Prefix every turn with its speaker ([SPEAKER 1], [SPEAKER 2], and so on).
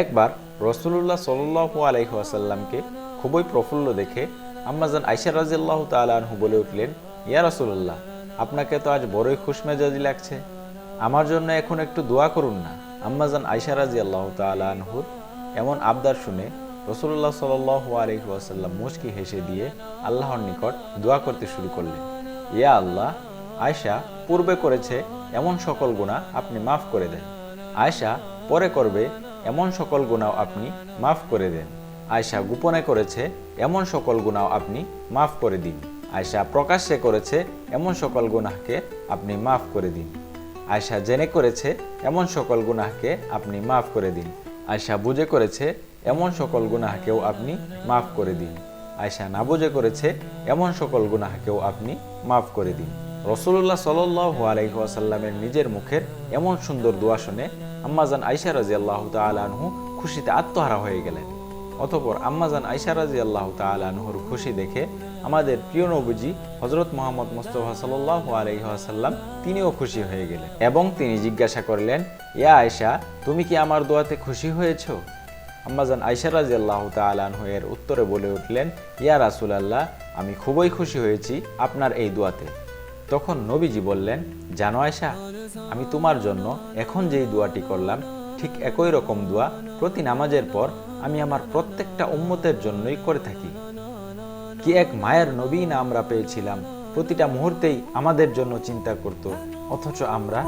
[SPEAKER 1] একবার রসুল্লাহ সাল্লু আলহিহাসাল্লামকে খুবই প্রফুল্ল দেখে আম্মাজান আইসা রাজিয়াল্লাহ তালাহু বলে উঠলেন, ইয়া রসুল্লাহ আপনাকে তো আজ বড়ই খুশমেজাজি লাগছে। আমার জন্য এখন একটু দোয়া করুন না। আম্মাজান আইসা রাজি আল্লাহ তালাহুর এমন আবদার শুনে রসুল্লাহ সাল আলহি ওয়াসাল্লাম মুচকি হেসে দিয়ে আল্লাহর নিকট দোয়া করতে শুরু করলেন। ইয়া আল্লাহ আয়সা পূর্বে করেছে এমন সকল গুণা আপনি মাফ করে দেন। আয়সা পরে করবে এমন সকল গুণাও আপনি মাফ করে দেন। আয়সা গোপনে করেছে, এমন সকল গুণাও আপনি মাফ করে দিন। আয়সা প্রকাশ্যে করেছে, এমন সকল গুনাহকে আপনি মাফ করে দিন। আয়সা জেনে করেছে, এমন সকল গুনাহকে আপনি মাফ করে দিন। আয়সা বুঝে করেছে, এমন সকল গুনাহকেও আপনি মাফ করে দিন। আয়সা না বুঝে করেছে, এমন সকল গুনাহকেও আপনি মাফ করে দিন। রসুল্লাহ সাল্লাহ আলহিহাসাল্লামের নিজের মুখের এমন সুন্দর দোয়া শুনে আম্মাজান আইসা রাজি আল্লাহ তালহু খুশিতে আত্মহারা হয়ে গেলেন। অতপর আম্মাজান আইসা রাজি আল্লাহ তালহুর খুশি দেখে আমাদের প্রিয় নবীজি হজরত মোহাম্মদ মোস্তফা সাল্লাহ আলহিহাসাল্লাম তিনিও খুশি হয়ে গেলেন এবং তিনি জিজ্ঞাসা করলেন, ইয়া আয়সা তুমি কি আমার দোয়াতে খুশি হয়েছ? আম্মাজান আইসা রাজি আল্লাহ তালহু এর উত্তরে বলে উঠলেন, ইয়া রাসুল আল্লাহ আমি খুবই খুশি হয়েছি আপনার এই দোয়াতে। তখন নবীজি বললেন, জানো আয়সা আমি তোমার জন্য এখন যেই দোয়াটি করলাম, ঠিক একই রকম দোয়া প্রতি নামাজের পর আমি আমার প্রত্যেকটা উম্মতের জন্যই করে থাকি। কি এক মায়ের নবী না আমরা পেয়েছিলাম, প্রতিটা মুহূর্তেই আমাদের জন্য চিন্তা করত, অথচ আমরা